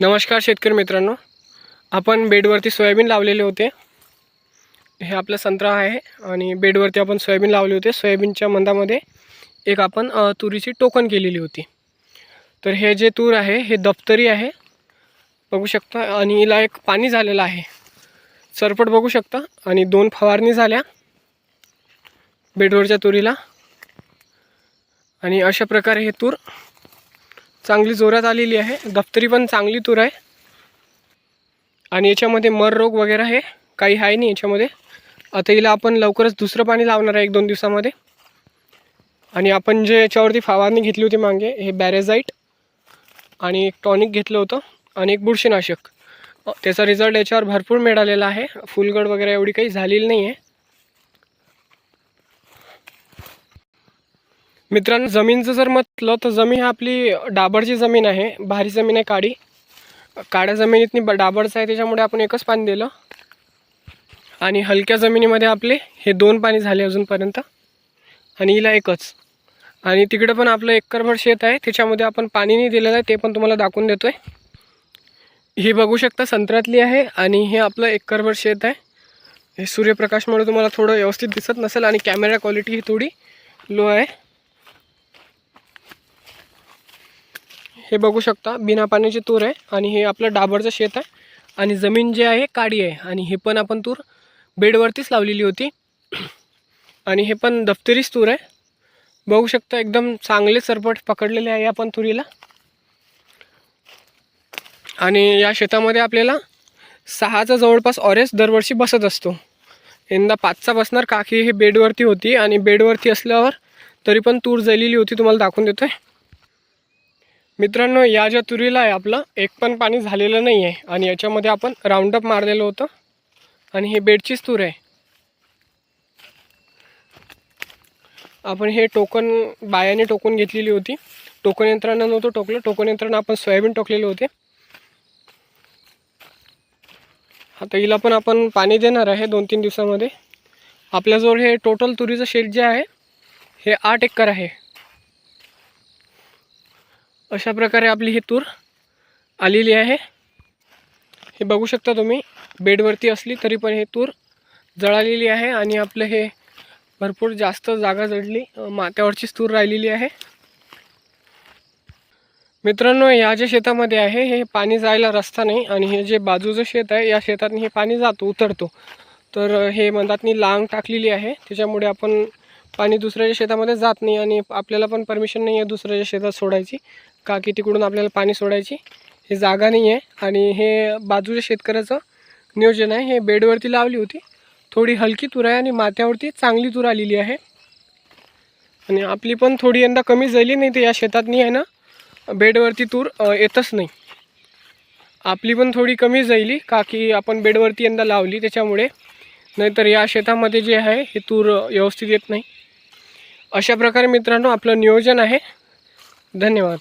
नमस्कार शेतकरी मित्रांनो. आपण बेडवरती सोयाबीन लावलेले होते. हे आपलं संत्रा आहे आणि बेडवरती आपण सोयाबीन लावले होते. सोयाबीनच्या मंदामध्ये एक आपण तुरीची टोकन केलेली होती. तर हे जे तूर आहे हे दप्तरी आहे. बघू शकता आणि हिला एक पाणी झालेलं आहे. सरपट बघू शकता आणि दोन फवारणी झाल्या बेडवरच्या तुरीला. आणि अशा प्रकारे हे तूर चांगली जोरात आलेली आहे. दफ्तरी पण चांगली तूर आहे. आणि याच्यामध्ये मर रोग वगैरे आहे. काही आहे नाही याच्यामध्ये. आता हिला आपण लवकरच दुसरं पाणी लावणार आहे एक दोन दिवसामध्ये. आणि आपण जे याच्यावरती फवारणी घेतली होती मागे हे बॅरेझाईट आणि एक टॉनिक घेतलं होतं आणि एक बुरशीनाशक. त्याचा रिझल्ट याच्यावर भरपूर मिळालेला आहे. फुलगड वगैरे एवढी काही झालेली नाही आहे मित्रांनो जमीनचं जर म्हटलं तर जमीन ही आपली डाबरची जमीन आहे भारी जमीन आहे काळी काळ्या जमिनीतनी ब डाबरचं आहे त्याच्यामुळे आपण एकच पाणी दिलं. आणि हलक्या जमिनीमध्ये आपले हे दोन पाणी झाले अजूनपर्यंत. आणि हिला एकच. आणि तिकडे पण आपलं एकरभर शेत आहे त्याच्यामध्ये आपण पाणी नाही दिलेलं आहे ते पण तुम्हाला दाखवून देतो आहे ही बघू शकता संत्र्यातली आहे आणि हे आपलं एकरभर शेत आहे. हे सूर्यप्रकाशमुळे तुम्हाला थोडं व्यवस्थित दिसत नसेल आणि कॅमेरा क्वालिटी ही थोडी लो आहे. हे बघू शकता बिना पाण्याची तूर आहे आणि हे आपलं डाबरचं शेत आहे. आणि जमीन जे आहे काळी आहे. आणि हे पण आपण तूर बेडवरतीच लावलेली होती. आणि हे पण दफ्तरीच तूर आहे. बघू शकता एकदम चांगले सरपट पकडलेले आहे आपण तुरीला. आणि या शेतामध्ये आपल्याला सहाचा जवळपास ऑरेस दरवर्षी बसत असतो. यंदा पाचचा बसणार काकी हे बेडवरती होती. आणि बेडवरती असल्यावर तरी पण तूर जळलेली होती तुम्हाला दाखवून देतो आहे मित्रांनो या ज्या तुरीला आहे आपलं एक पण पाणी झालेलं नाही आहे आणि याच्यामध्ये आपण राऊंडअप मारलेलं होतं. आणि हे बेडचीच तूर आहे. आपण हे टोकन बायाने टोकून घेतलेली होती. टोकन यंत्रानं नव्हतं टोकलं टोकन यंत्रानं आपण सोयाबीन टोकलेले होते. आता हिला पण आपण पाणी देणार आहे दोन तीन दिवसामध्ये. आपल्याजवळ हे टोटल तुरीचं शेत जे आहे हे आठ एकर आहे. अशा प्रकारे आपली ही तूर आलेली आहे. हे बघू शकता तुम्ही बेडवरती असली तरी पण हे तूर जळालेली आहे आणि आपलं हे भरपूर जास्त जागा जडली अं, माथ्यावरचीच तूर राहिलेली आहे. मित्रांनो या ज्या शेतामध्ये आहे हे पाणी जायला रस्ता नाही आणि हे जे बाजूचं शेत आहे या शेतातनी हे पाणी जातो उतरतो. तर हे मधातनी लांग टाकलेली आहे. त्याच्यामुळे आपण पाणी दुसऱ्याच्या शेतामध्ये जात नाही आणि आपल्याला पण परमिशन नाही आहे दुसऱ्याच्या शेतात सोडायची. का की तिकडून आपल्याला पाणी सोडायची. हे जागा नाही आहे आणि हे बाजूच्या शेतकऱ्याचं नियोजन आहे. हे बेडवरती लावली होती. थोडी हलकी तूर आहे आणि माथ्यावरती चांगली तूर आलेली आहे. आणि आपली पण थोडी यंदा कमी झाली नाही तर या शेतातनी आहे ना. बेडवरती तूर येतच नाही. आपली पण थोडी कमी जाईल का की आपण बेडवरती यंदा लावली त्याच्यामुळे. नाहीतर या शेतामध्ये जे आहे हे तूर व्यवस्थित येत नाही. अशा प्रकारे मित्रांनो आपलं नियोजन आहे. धन्यवाद.